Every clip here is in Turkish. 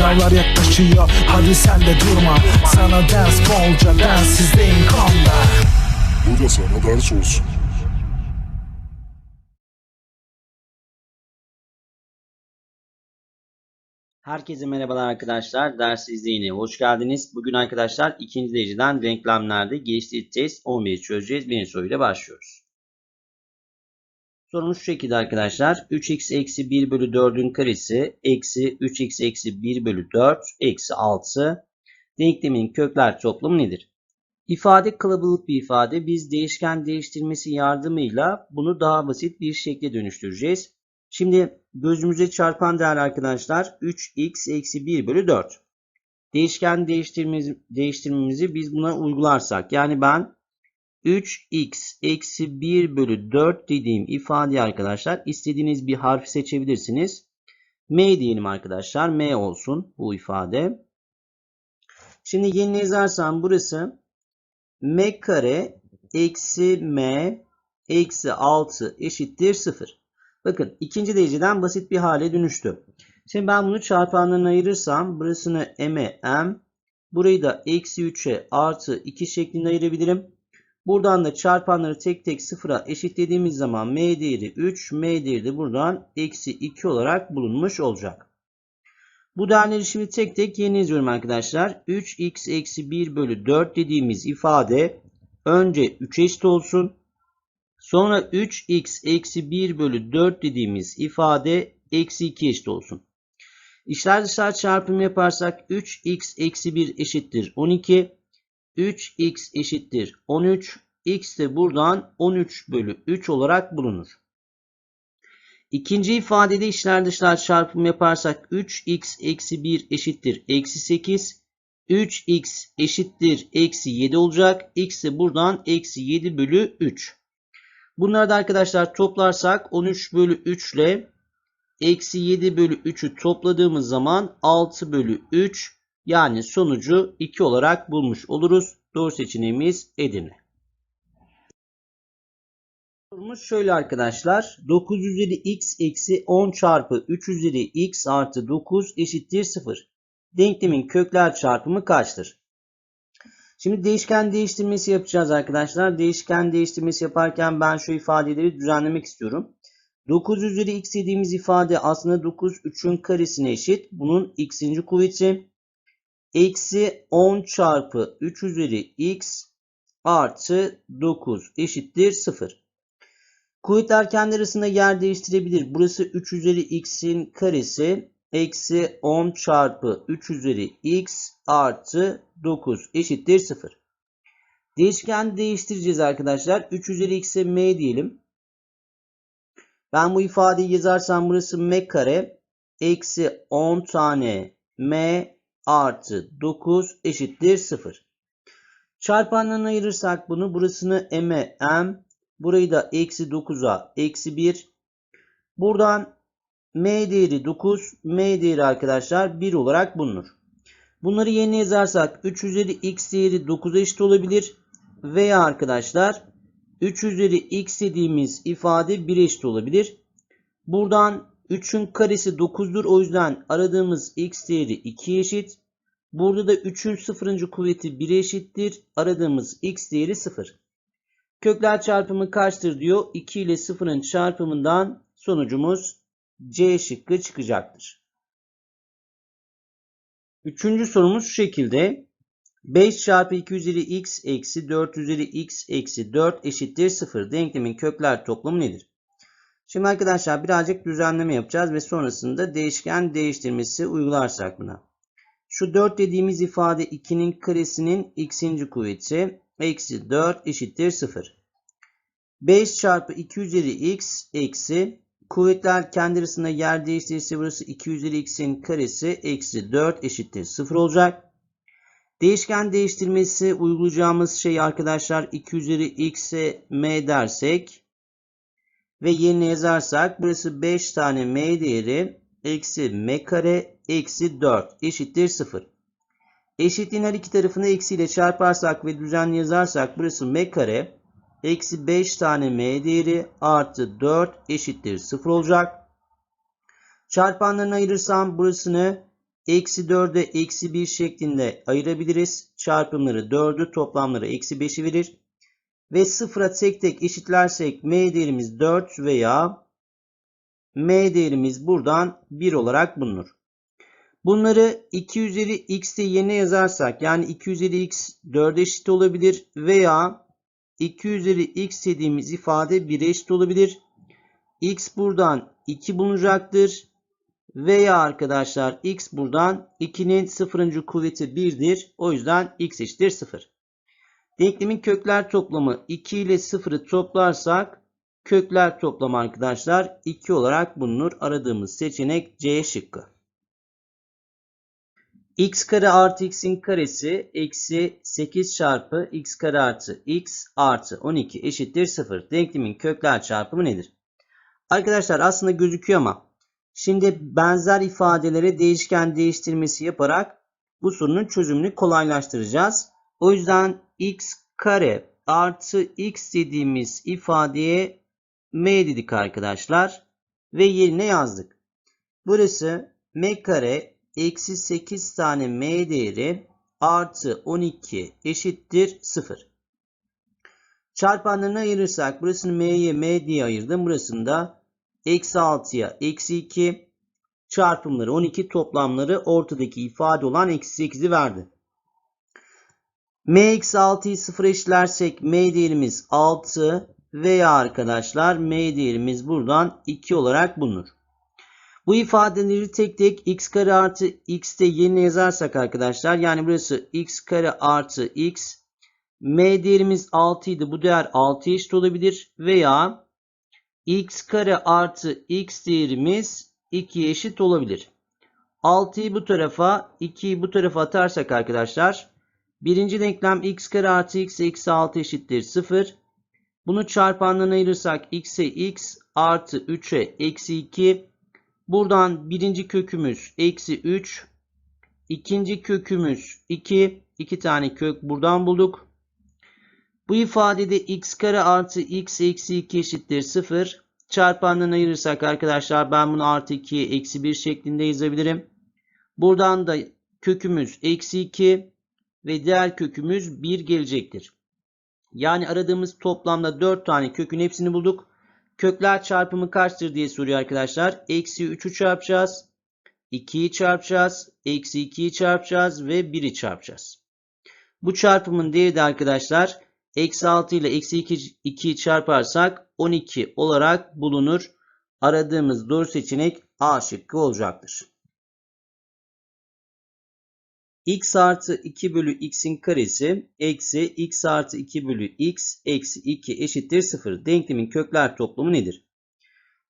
Sınavlar yaklaşıyor hadi sen de durma Sana ders bolca denssizliğin konda Bu da sana ders olsun. Herkese merhabalar arkadaşlar. Ders izleyine hoş geldiniz. Bugün arkadaşlar ikinci dereceden denklemlerde geliştirici test 11'i çözeceğiz. Birinci soruyla başlıyoruz. Sorumuz şu şekilde arkadaşlar. 3x eksi 1 bölü 4'ün karesi eksi 3x eksi 1 bölü 4 eksi 6 denklemin kökler toplamı nedir? İfade kalabalık bir ifade. Biz değişken değiştirmesi yardımıyla bunu daha basit bir şekle dönüştüreceğiz. Şimdi gözümüze çarpan değer arkadaşlar 3x eksi 1 bölü 4. Değişken değiştirmemizi, biz buna uygularsak yani ben 3x eksi 1 bölü 4 dediğim ifade arkadaşlar istediğiniz bir harf seçebilirsiniz. M diyelim arkadaşlar. M olsun bu ifade. Şimdi yeni yazarsam burası m kare eksi m eksi 6 eşittir 0. Bakın ikinci dereceden basit bir hale dönüştü. Şimdi ben bunu çarpanlarına ayırırsam burasını m'e m, burayı da eksi 3'e artı 2 şeklinde ayırabilirim. Buradan da çarpanları tek tek sıfıra eşitlediğimiz zaman m değeri 3, m değeri de buradan eksi 2 olarak bulunmuş olacak. Bu değerleri şimdi tek tek yeni yazıyorum arkadaşlar. 3x eksi 1 bölü 4 dediğimiz ifade önce 3 eşit olsun. Sonra 3x eksi 1 bölü 4 dediğimiz ifade eksi 2 eşit olsun. İşler dışlar çarpımı yaparsak 3x eksi 1 eşittir 12. 3x eşittir 13. x de buradan 13 bölü 3 olarak bulunur. İkinci ifadede işler dışlar çarpımı yaparsak 3x eksi 1 eşittir eksi 8. 3x eşittir eksi 7 olacak. x de buradan eksi 7 bölü 3. Bunları da arkadaşlar toplarsak 13 bölü 3 ile eksi 7 bölü 3'ü topladığımız zaman 6 bölü 3 yani sonucu 2 olarak bulmuş oluruz. Doğru seçeneğimiz Edirne. Sorumuz şöyle arkadaşlar. 9 üzeri x eksi 10 çarpı 3 üzeri x artı 9 eşittir 0. Denklemin kökler çarpımı kaçtır? Şimdi değişken değiştirmesi yapacağız arkadaşlar. Değişken değiştirmesi yaparken ben şu ifadeleri düzenlemek istiyorum. 9 üzeri x dediğimiz ifade aslında 9 3'ün karesine eşit. Bunun x'inci kuvveti. Eksi 10 çarpı 3 üzeri x artı 9 eşittir 0. Kuvvetler kendi arasında yer değiştirebilir. Burası 3 üzeri x'in karesi. Eksi 10 çarpı 3 üzeri x artı 9 eşittir 0. Değişken değiştireceğiz arkadaşlar. 3 üzeri x'e m diyelim. Ben bu ifadeyi yazarsam burası m kare. Eksi 10 tane m artı 9 eşittir 0. Çarpanlarına ayırırsak bunu burasını m'e m. Burayı da eksi 9'a eksi 1. Buradan m değeri 9. m değeri arkadaşlar 1 olarak bulunur. Bunları yerine yazarsak 3 üzeri x değeri 9'a eşit olabilir. Veya arkadaşlar 3 üzeri x dediğimiz ifade 1'e eşit olabilir. Buradan 3'ün karesi 9'dur. O yüzden aradığımız x değeri 2'ye eşit. Burada da 3'ün sıfırıncı kuvveti 1'e eşittir. Aradığımız x değeri 0. Kökler çarpımı kaçtır diyor. 2 ile 0'ın çarpımından sonucumuz C şıkkı çıkacaktır. Üçüncü sorumuz şu şekilde. 5 çarpı 2 üzeri x eksi 4 üzeri x eksi 4 eşittir 0. Denklemin kökler toplamı nedir? Şimdi arkadaşlar birazcık düzenleme yapacağız ve sonrasında değişken değiştirmesi uygularsak buna. Şu 4 dediğimiz ifade 2'nin karesinin x'inci kuvveti eksi 4 eşittir 0. 5 çarpı 2 üzeri x eksi kuvvetler kendi arasında yer değiştirirse burası 2 üzeri x'in karesi eksi 4 eşittir 0 olacak. Değişken değiştirmesi uygulayacağımız şey arkadaşlar 2 üzeri x'e m dersek ve yerine yazarsak burası 5 tane m değeri eksi m kare eksi 4 eşittir 0. Eşitliğin her iki tarafını eksiyle çarparsak ve düzenli yazarsak burası m kare eksi 5 tane m değeri artı 4 eşittir 0 olacak. Çarpanlarını ayırırsam burasını eksi 4'e eksi 1 şeklinde ayırabiliriz. Çarpımları 4'ü toplamları eksi 5'i verir. Ve sıfıra tek tek eşitlersek m değerimiz 4 veya m değerimiz buradan 1 olarak bulunur. Bunları 2 üzeri x de yerine yazarsak yani 2 üzeri x 4'e eşit olabilir veya 2 üzeri x dediğimiz ifade 1'e eşit olabilir. x buradan 2 bulunacaktır. Veya arkadaşlar x buradan 2'nin sıfırıncı kuvveti 1'dir. O yüzden x eşittir 0. Denklemin kökler toplamı 2 ile 0'ı toplarsak kökler toplamı arkadaşlar 2 olarak bulunur. Aradığımız seçenek C şıkkı. x kare artı x'in karesi eksi 8 çarpı x kare artı x artı 12 eşittir 0. Denklemin kökler çarpımı nedir? Arkadaşlar aslında gözüküyor ama şimdi benzer ifadelere değişken değiştirmesi yaparak bu sorunun çözümünü kolaylaştıracağız. O yüzden x kare artı x dediğimiz ifadeye m dedik arkadaşlar ve yerine yazdık. Burası m kare eksi 8 tane m değeri artı 12 eşittir 0. Çarpanlarını ayırırsak burasını m'ye m diye ayırdım. Burasını da eksi 6'ya eksi 2 çarpımları 12 toplamları ortadaki ifade olan eksi 8'i verdi. M eksi 6'yı 0 eşitlersek m değerimiz 6 veya arkadaşlar m değerimiz buradan 2 olarak bulunur. Bu ifadeleri tek tek x kare artı x de yerine yazarsak arkadaşlar yani burası x kare artı x m değerimiz 6 idi bu değer 6 eşit olabilir veya x kare artı x değerimiz 2 eşit olabilir. 6'yı bu tarafa 2'yi bu tarafa atarsak arkadaşlar birinci denklem x kare artı x eksi 6 eşittir 0. Bunu çarpanlarına ayırırsak x'e x artı 3'e eksi 2 Buradan birinci kökümüz eksi 3. ikinci kökümüz 2. 2 tane kök buradan bulduk. Bu ifadede x kare artı x eksi 2 eşittir 0. Çarpanlarını ayırırsak arkadaşlar ben bunu artı 2'ye eksi 1 şeklinde yazabilirim. Buradan da kökümüz eksi 2 ve diğer kökümüz 1 gelecektir. Yani aradığımız toplamda 4 tane kökün hepsini bulduk. Kökler çarpımı kaçtır diye soruyor arkadaşlar. Eksi 3'ü çarpacağız. 2'yi çarpacağız. Eksi 2'yi çarpacağız ve 1'i çarpacağız. Bu çarpımın değeri de arkadaşlar eksi 6 ile eksi 2'yi çarparsak 12 olarak bulunur. Aradığımız doğru seçenek A şıkkı olacaktır. X artı 2 bölü x'in karesi eksi x artı 2 bölü x eksi 2 eşittir 0. Denklemin kökler toplamı nedir?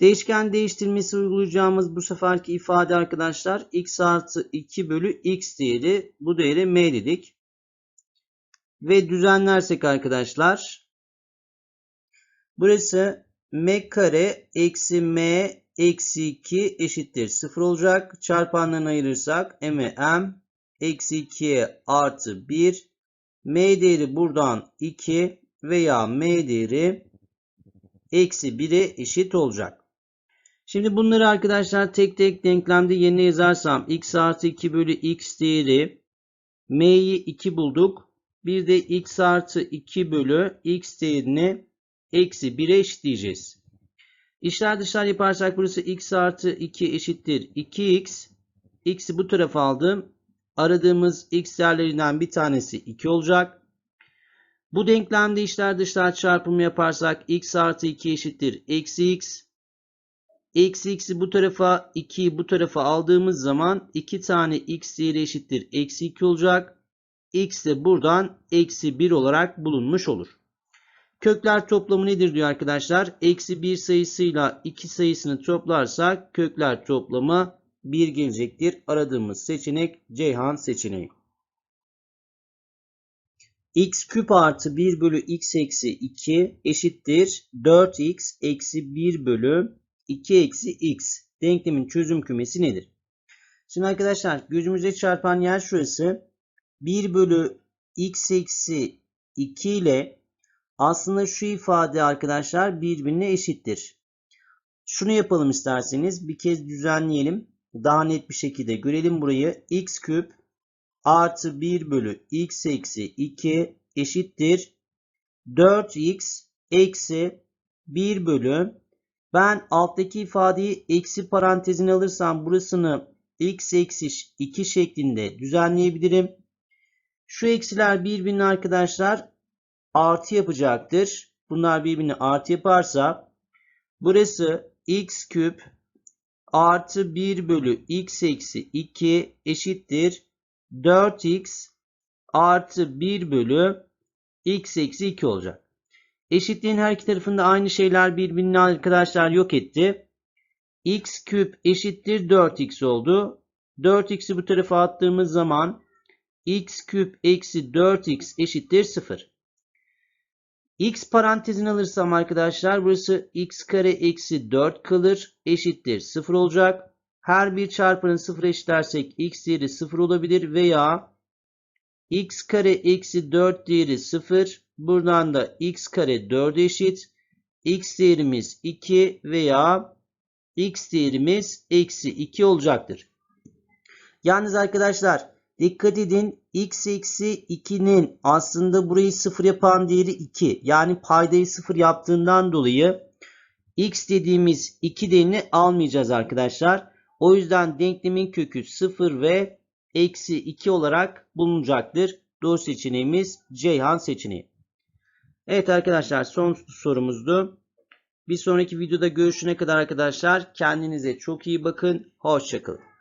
Değişken değiştirmesi uygulayacağımız bu seferki ifade arkadaşlar x artı 2 bölü x değeri bu değere m dedik. Ve düzenlersek arkadaşlar burası m kare eksi m eksi 2 eşittir 0 olacak. Çarpanlarını ayırırsak m'e m eksi 2'ye artı 1. M değeri buradan 2 veya M değeri eksi 1'e eşit olacak. Şimdi bunları arkadaşlar tek tek denklemde yerine yazarsam x artı 2 bölü x değeri m'yi 2 bulduk. Bir de x artı 2 bölü x değerini eksi 1'e eşitleyeceğiz. İşler dışlar yaparsak burası x artı 2 eşittir 2x. x'i bu tarafa aldım aradığımız x değerlerinden bir tanesi 2 olacak. Bu denklemde içler dışlar çarpımı yaparsak x artı 2 eşittir eksi x. Eksi x'i bu tarafa 2'yi bu tarafa aldığımız zaman 2 tane x değeri eşittir eksi 2 olacak. x de buradan eksi 1 olarak bulunmuş olur. Kökler toplamı nedir diyor arkadaşlar. Eksi 1 sayısıyla 2 sayısını toplarsak kökler toplamı 1 gelecektir. Aradığımız seçenek Ceyhan seçeneği. x küp artı 1 bölü x eksi 2 eşittir 4x eksi 1 bölü 2 eksi x. Denklemin çözüm kümesi nedir? Şimdi arkadaşlar gözümüze çarpan yer şurası. 1 bölü x eksi 2 ile aslında şu ifade arkadaşlar birbirine eşittir. Şunu yapalım isterseniz bir kez düzenleyelim. Daha net bir şekilde görelim burayı. x küp artı 1 bölü x eksi 2 eşittir 4x eksi 1 bölü ben alttaki ifadeyi eksi parantezine alırsam burasını x eksi 2 şeklinde düzenleyebilirim. Şu eksiler birbirini arkadaşlar artı yapacaktır. Bunlar birbirini artı yaparsa burası x küp artı 1 bölü x eksi 2 eşittir 4x artı 1 bölü x eksi 2 olacak. Eşitliğin her iki tarafında aynı şeyler birbirini arkadaşlar yok etti. x küp eşittir 4x oldu. 4x'i bu tarafa attığımız zaman x küp eksi 4x eşittir 0. x parantezini alırsam arkadaşlar burası x kare eksi 4 kalır eşittir 0 olacak. Her bir çarpanın 0 eşitlersek x değeri 0 olabilir veya x kare eksi 4 değeri 0. Buradan da x kare 4 eşit. x değerimiz 2 veya x değerimiz eksi 2 olacaktır. Yalnız arkadaşlar dikkat edin x eksi 2'nin aslında burayı 0 yapan değeri 2. Yani paydayı 0 yaptığından dolayı x dediğimiz 2 değerini almayacağız arkadaşlar. O yüzden denklemin kökü 0 ve eksi 2 olarak bulunacaktır. Doğru seçeneğimiz Ceyhan seçeneği. Evet arkadaşlar son sorumuzdu. Bir sonraki videoda görüşene kadar arkadaşlar kendinize çok iyi bakın. Hoşçakalın.